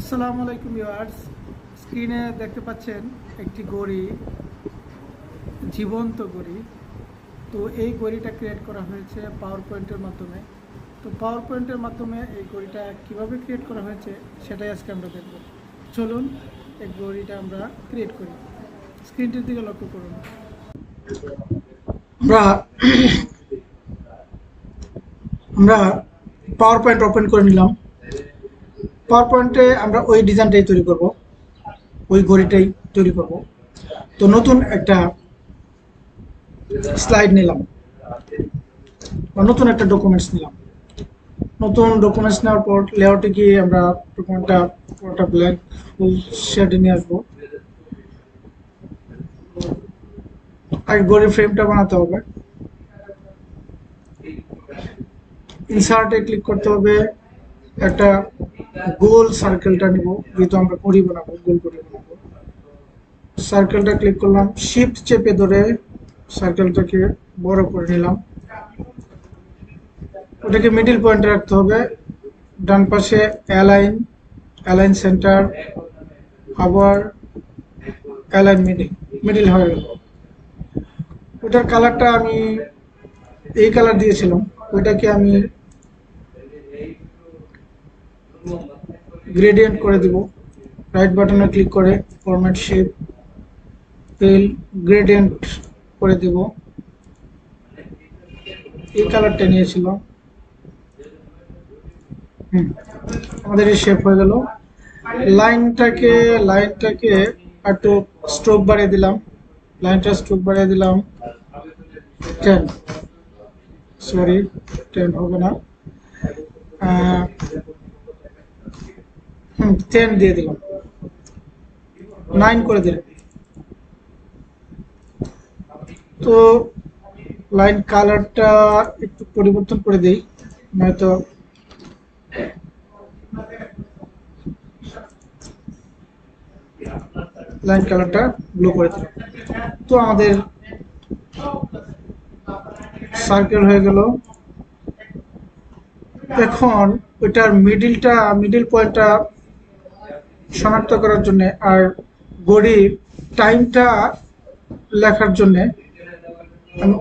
আসসালামু আলাইকুম ভিউয়ার্স। স্ক্রিনে দেখতে পাচ্ছেন একটি গড়ি, জীবন্ত গড়ি। তো এই গড়িটা ক্রিয়েট করা হয়েছে পাওয়ার পয়েন্টের মাধ্যমে। তো পাওয়ার পয়েন্টের মাধ্যমে এই গড়িটা কীভাবে ক্রিয়েট করা হয়েছে সেটাই আজকে আমরা দেখব। চলুন এই গড়িটা আমরা ক্রিয়েট করি। স্ক্রিনটির দিকে লক্ষ্য করুন। আমরা আমরা পাওয়ার পয়েন্ট ওপেন করে নিলাম। পাওয়ার পয়েন্টে আমরা ওই ডিজাইনটাই তৈরি করব, ওই ঘড়িটাই তৈরি করব। তো নতুন একটা স্লাইড নিলাম, বা নতুন একটা ডকুমেন্টস নিলাম। নতুন ডকুমেন্টস নেওয়ার পর লেআউটে গিয়ে আমরা ডকুমেন্টটা পুরোটা ব্ল্যাক শেডে নিয়ে আসব। আগে ঘড়ির ফ্রেমটা বানাতে হবে। ইনসার্টে ক্লিক করতে হবে। একটা গোল সার্কেলটা নিব, যেহেতু আমরা ঘড়ি বানাবো গোল করে বানাবো সার্কেলটা ক্লিক করলাম শিফট চেপে ধরে সার্কেলটাকে বড় করে নিলাম। ওটাকে মিডিল পয়েন্টে রাখতে হবে। ডান পাশে অ্যালাইন অ্যালাইন সেন্টার আবার অ্যালাইন মিডিল মিডিল হয়ে গেল। ওটার কালারটা আমি এই কালার দিয়েছিলাম, ওইটাকে আমি গ্রেডিয়েন্ট করে দিব। রাইট বাটনে ক্লিক করে ফরম্যাট শেপ পেল গ্রেডিয়েন্ট করে দিব। এই কালারটা নিয়েছিলাম। হুম, আমাদের এই শেপ হয়ে গেল। লাইনটাকে লাইনটাকে একটু স্ট্রোক বাড়িয়ে দিলাম। লাইনটা স্ট্রোক বাড়িয়ে দিলাম। টেন সরি টেন হবে না। হুম টেন দিয়ে দিলাম। নাইন করে দিলাম। তো লাইন কালারটা একটু পরিবর্তন করে দিই, নয়তো লাইন কালারটা ব্লু করে দিলাম। তো আমাদের সার্কেল হয়ে গেল। এখন ওইটার মিডিলটা মিডিল পয়েন্টটা শনাক্ত করার জন্য আর গড়ির টাইমটা লেখার জন্য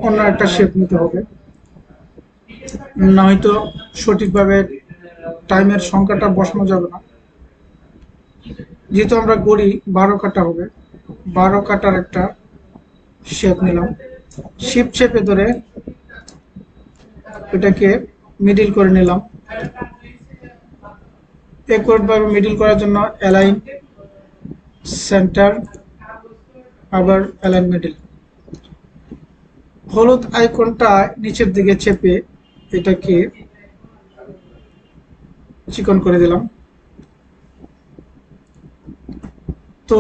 অন্য একটা শেপ নিতে হবে। নয়তো সঠিকভাবে টাইমের সংখ্যাটা বসানো যাবে না। যেহেতু আমরা গড়ি বারো কাটা হবে, বারো কাটার একটা শেপ নিলাম। শিপ শেপে ধরে এটাকে মিডিল করে নিলাম। একভাবে মিডিল করার জন্য অ্যালাইন সেন্টার, আবার অ্যালাইন মিডিল। হলুদ আইকনটা নিচের দিকে চেপে এটাকে চিকন করে দিলাম। তো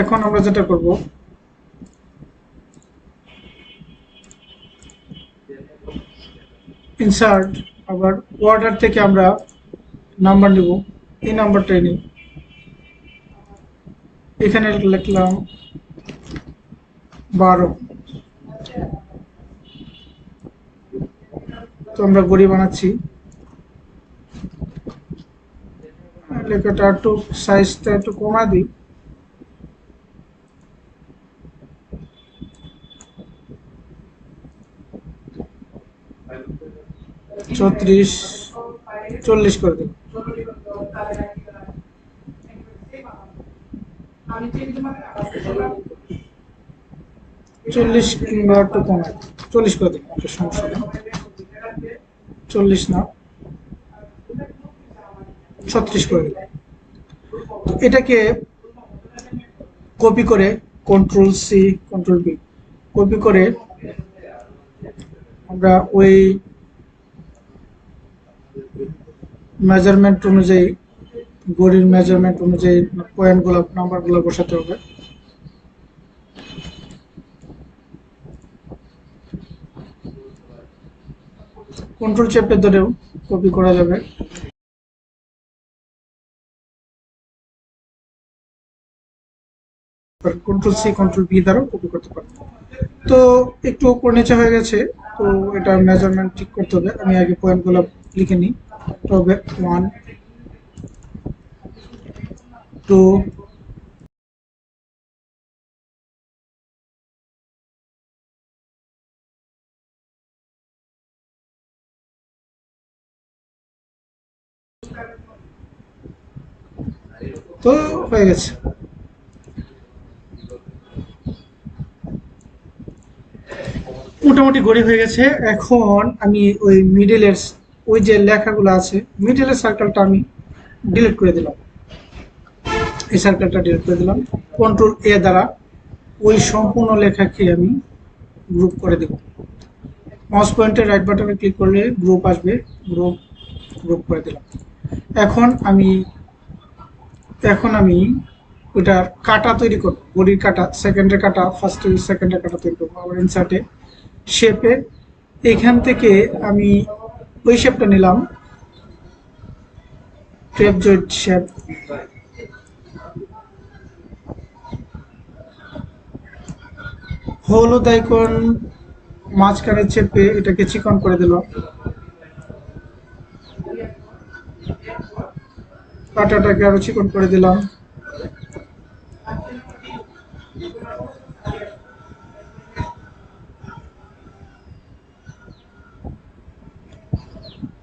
এখন আমরা যেটা করব ইনসার্ট আবার অর্ডার থেকে আমরা নাম্বার নিব। এই নাম্বারটাই নিই এখানে লিখলাম বারো। তো আমরা গড়ি বানাচ্ছি। লেখাটা একটু সাইজটা একটু কমা দিই। চৌত্রিশ চল্লিশ করে দিন চল্লিশ কিংবা একটু কমায় চল্লিশ করে দিন একটা সমস্যা চল্লিশ না, ছত্রিশ করে দিন। এটাকে কপি করে control C control V copy করে আমরা ওই মেজারমেন্ট অনুযায়ী গড়ির মেজারমেন্ট অনুযায়ী পয়েন্টগুলো নাম্বারগুলো বসাতে হবে। কন্ট্রোল চেপে ধরেও কপি করা যাবে। কন্ট্রোল সি কন্ট্রোল বি দ্বারাও কপি করতে পারব তো একটু উপর নিচে হয়ে গেছে, তো এটা মেজারমেন্ট ঠিক করতে হবে। আমি আগে পয়েন্টগুলো লিখে নিই। তবে ওয়ান টু তো হয়ে গেছে। মোটামুটি গড়ি হয়ে গেছে। এখন আমি ওই মিডলের ওই যে লেখাগুলো আছে মিডলের সার্কেলটা আমি ডিলিট করে দিলাম। এই সার্কেলটা ডিলিট করে দিলাম। কন্ট্রোল এ দ্বারা ওই সম্পূর্ণ লেখাকে আমি গ্রুপ করে দেব। মাউস পয়েন্টের রাইট বাটনে ক্লিক করলে গ্রুপ আসবে গ্রুপ গ্রুপ করে দিলাম। এখন আমি এখন আমি ওইটার কাটা তৈরি করব। বডির কাটা সেকেন্ডের কাটা ফার্স্ট সেকেন্ডের কাটা তৈরি করব আবার ইনসার্টে শেপে এখান থেকে আমি ওই শেপটা নিলাম। ট্রেপজয়েড শেপ হলুদ আইকন মাঝখানে চেপে এটাকে চিকন করে দিল। কাটাটাকে আরও চিকন করে দিলাম।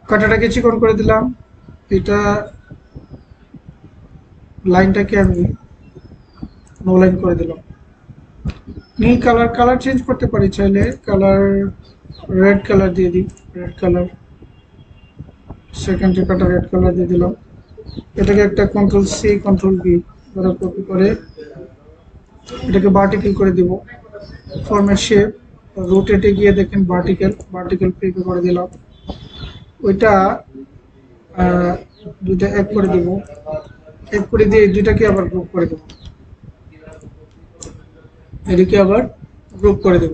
কাটাটাকে চিকন করে দিলাম। এটা লাইনটাকে আমি নো লাইন করে দিলাম। নীল কালার কালার চেঞ্জ করতে পারি চাইলে। কালার রেড কালার দিয়ে দিই। রেড কালার সেকেন্ডে কাটা রেড কালার দিয়ে দিলাম। এটাকে একটা কন্ট্রোল সি কন্ট্রোল বি করে কপি করে এটাকে ভার্টিক্যাল করে দিব। ফর্মের শেপ রোটেটে গিয়ে দেখেন ভার্টিক্যাল ভার্টিক্যাল ক্লিক করে দিলাম। ওইটা দুইটা এক করে দিব। এক করে দিয়ে দুইটাকে আবার গ্রুপ করে দেব। এদিকে আবার গ্রুপ করে দেব?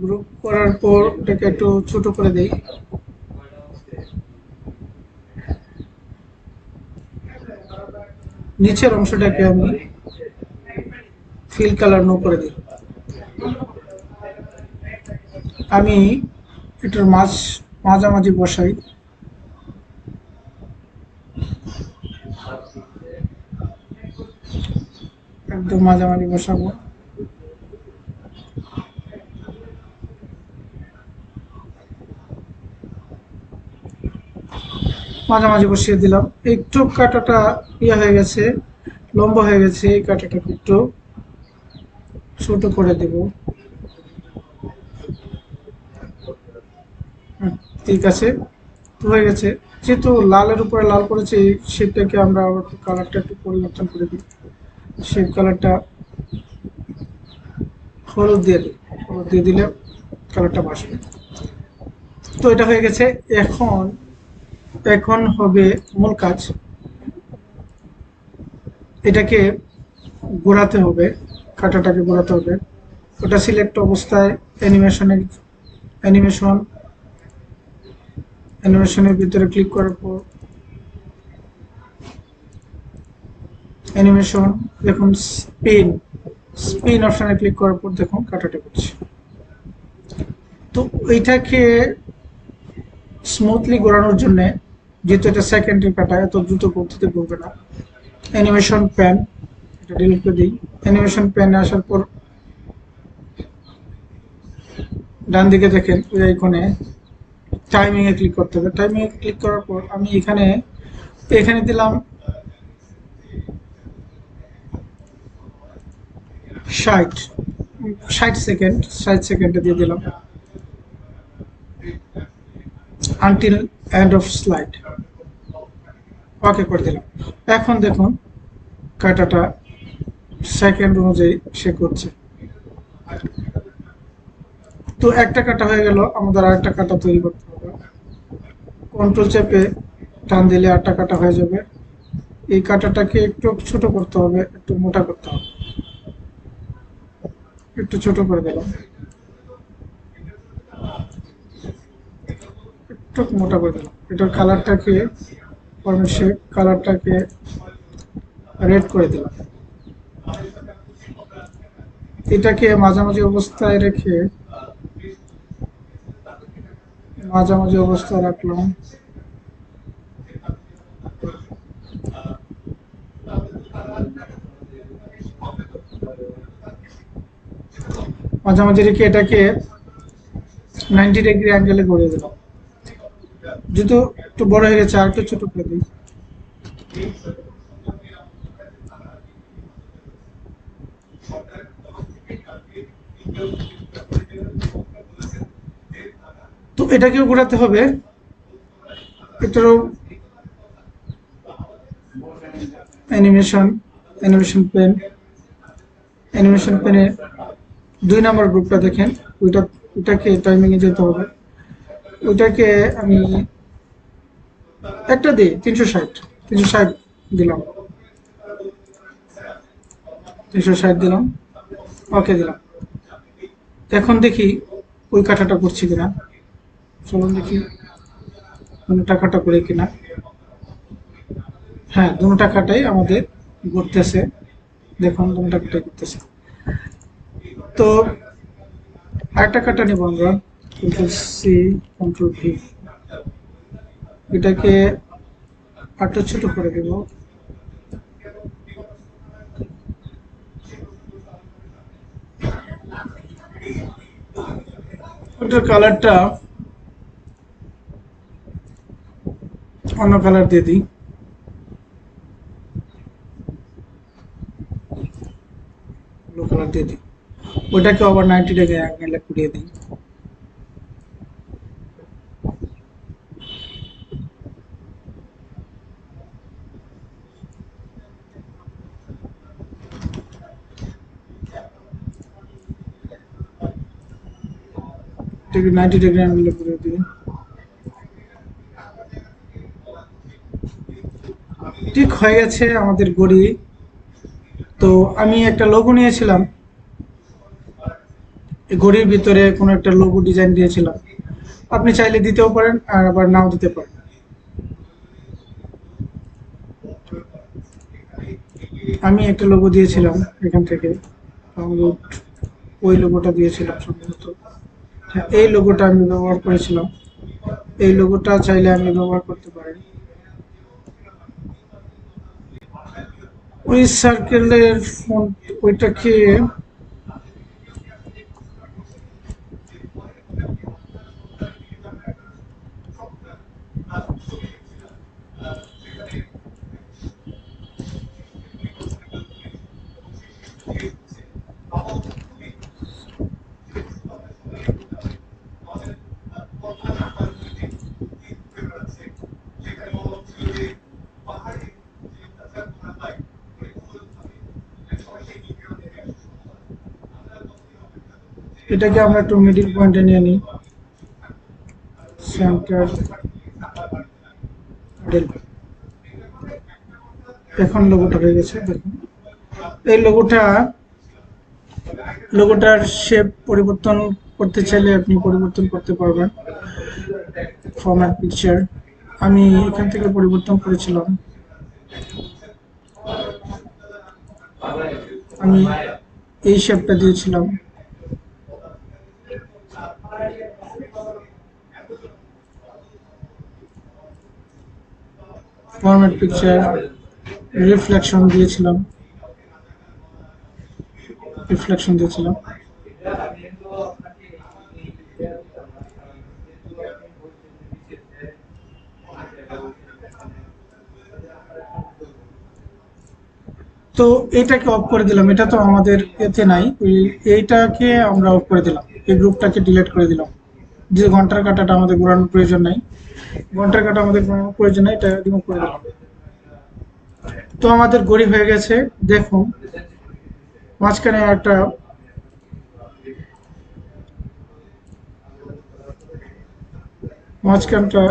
গ্রুপ করার পর এটাকে একটু ছোট করে দেই। নিচের অংশটাকে আমি ফিল কালার নো করে দিই। আমি এটার মাঝ, মাঝামাঝি বসাই। মাঝামাঝি বসাবো। মাঝামাঝি বসিয়ে দিলাম। একটু কাটাটা ইয়ে হয়ে গেছে, লম্বা হয়ে গেছে, এই কাটাটাকে একটু ছোট করে দেব। ঠিক আছে। হয়ে গেছে। যেহেতু লালের উপরে লাল করেছে এই আমরা কালারটা একটু পরিবর্তন করে দিই। শেপ কালারটা হলুদ দিয়ে দিই। হলুদ দিয়ে দিলে কালারটা বাসবে তো এটা হয়ে গেছে। এখন এখন হবে মূল কাজ। এটাকে ঘোরাতে হবে। কাটাটাকে ঘোরাতে হবে। ওটা সিলেক্ট অবস্থায় অ্যানিমেশনের অ্যানিমেশন অ্যানিমেশনের ভিতরে ক্লিক করার পর অ্যানিমেশন দেখুন স্পিন স্পিন অপশনে ক্লিক করার পর দেখুন, কাটাটা করছে। তো এইটাকে স্মুথলি ঘোরানোর জন্য, যেহেতু এটা সেকেন্ডের কাটা, এত দ্রুত গতিতে ঘুরবে না। অ্যানিমেশন প্যান এটা ডিলিট করে দিই। অ্যানিমেশন প্যানে আসার পর, ডান দিকে দেখেন, ওই আইকনে টাইমিং এ ক্লিক করতে হবে। টাইমিং এ ক্লিক করার পর আমি এখানে এখানে দিলাম ষাট ষাট সেকেন্ড ষাট সেকেন্ডে দিয়ে দিলাম। Until end of slide okay করে দিলাম। এখন দেখুন, কাটাটা সেকেন্ড অনুযায়ী সে করছে। তো একটা কাটা হয়ে গেল, আমাদের আরেকটা কাটা তৈরি করতে হবে। কন্ট্রোল চেপে টান দিলে আটটা কাটা হয়ে যাবে। এই কাটাটাকে একটু ছোট করতে হবে, একটু মোটা করতে হবে। একটু ছোট করে দিলাম একটু মোটা করে দিলাম এটার কালারটাকে, ফর্মের শেপ কালারটাকে রেড করে দিলাম। এটাকে মাঝামাঝি অবস্থায় রেখে, মাঝামাঝি অবস্থায় রাখলাম। মাঝামাঝি রেখে এটাকে নাইনটি ডিগ্রি অ্যাঙ্গেলে ঘুরিয়ে দিলাম। যেহেতু একটু বড় হয়ে গেছে, আর একটু ছোট করে দিই। তো এটাকেও ঘোরাতে হবে। এটারও অ্যানিমেশন অ্যানিমেশন পেন অ্যানিমেশন পেনে দুই নম্বর গ্রুপটা দেখেন, ওইটা, ওইটাকে টাইমিংয়ে যেতে হবে। ওইটাকে আমি একটা দিই তিনশো ষাট তিনশো ষাট দিলাম। তিনশো ষাট দিলাম। ওকে দিলাম। এখন দেখি ওই কাঠাটা করছি কিনা। চলুন দেখি কোনো টাকাটা করে কিনা। হ্যাঁ দুটো টাকাটাই আমাদের ঘুরতেছে। দেখুন দুটো টাকাটাই ঘুরতেছে। তো আর টাকাটা নেব আমরা কন্ট্রোল সি কন্ট্রোল ভি এটাকে আটটা ছোট করে দেব। ওটার কালারটা অন্য কালার দিয়ে দিই। ব্লু কালার দিয়ে দিই। ওটাকে আবার নাইনটি ডিগ্রি অ্যাঙ্গেলে ঘুরিয়ে দিই। নাইনটি ডিগ্রি অ্যাঙ্গেলে ঘুরিয়ে দিই। ঠিক হয়ে গেছে আমাদের গড়ি তো আমি একটা লোগো নিয়েছিলাম। ঘড়ির ভিতরে কোনো একটা লোগো ডিজাইন দিয়েছিলাম। আপনি চাইলে দিতেও পারেন আর আবার নাও দিতে পারেন। আমি একটা লোগো দিয়েছিলাম এখান থেকে। ওই লোগোটা দিয়েছিলাম সম্ভবত। হ্যাঁ এই লোগোটা আমি ব্যবহার করেছিলাম। এই লোগোটা চাইলে আমি ব্যবহার করতে পারেন। ওই সার্কেলের ফোন ওইটাকে এটাকে আমরা একটু মিডিল পয়েন্টে নিয়ে নিই। সেন্টার মিডল এখন লোগোটা হয়ে গেছে, দেখুন। এই লোগোটা লোগোটার শেপ পরিবর্তন করতে চাইলে আপনি পরিবর্তন করতে পারবেন। ফরম্যাট পিকচার আমি এখান থেকে পরিবর্তন করেছিলাম। আমি এই শেপটা দিয়েছিলাম। ফরম্যাট পিকচার রিফ্লেকশন দিয়েছিলাম। রিফ্লেকশন দিয়েছিলাম। তো এটাকে অফ করে দিলাম। এটা তো আমাদের এতে নাই। এইটাকে আমরা অফ করে দিলাম। এই গ্রুপটাকে ডিলিট করে দিলাম। যে ঘণ্টার কাটাটা আমাদের ঘোরানোর প্রয়োজন নাই। ঘণ্টার কাটা আমাদের প্রয়োজন নাই, এটা রিমুভ করে দিলাম তো আমাদের গড়ি হয়ে গেছে, দেখুন। মাঝখানে একটা মাঝখানটা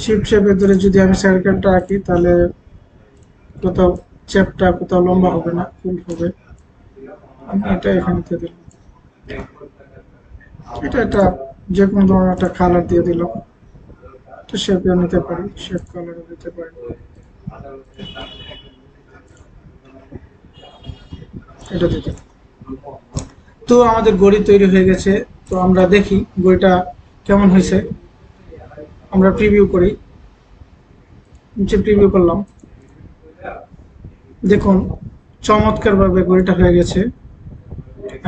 শিপ শেপের ধরে যদি আমি সার্কেলটা আঁকি, তাহলে কোথাও চ্যাপটা কোথাও লম্বা হবে না ফুল হবে। আমি এটা এখানে দিলাম। এটা একটা যে কোনো ধরনের একটা কালার দিয়ে দিলাম তো শেপও নিতে পারি শেপ কালারও দিতে পারি। এটা দিতে। তো আমাদের গড়ি তৈরি হয়ে গেছে। তো আমরা দেখি গড়িটা কেমন হয়েছে। আমরা প্রিভিউ করি। নিচে প্রিভিউ করলাম। দেখুন চমৎকার ভাবে গড়িটা হয়ে গেছে।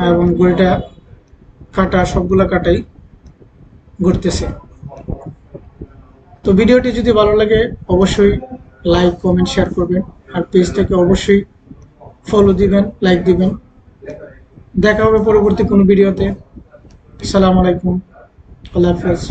এবং ঘড়িটা কাটা, সবগুলা কাটাই। ঘুরতেছে। তো ভিডিওটি যদি ভালো লাগে, অবশ্যই লাইক, কমেন্ট, শেয়ার করবেন। আর পেজটাকে অবশ্যই ফলো দিবেন লাইক দিবেন। দেখা হবে পরবর্তী কোনো ভিডিওতে। আসসালামু আলাইকুম। আল্লাহ হাফেজ।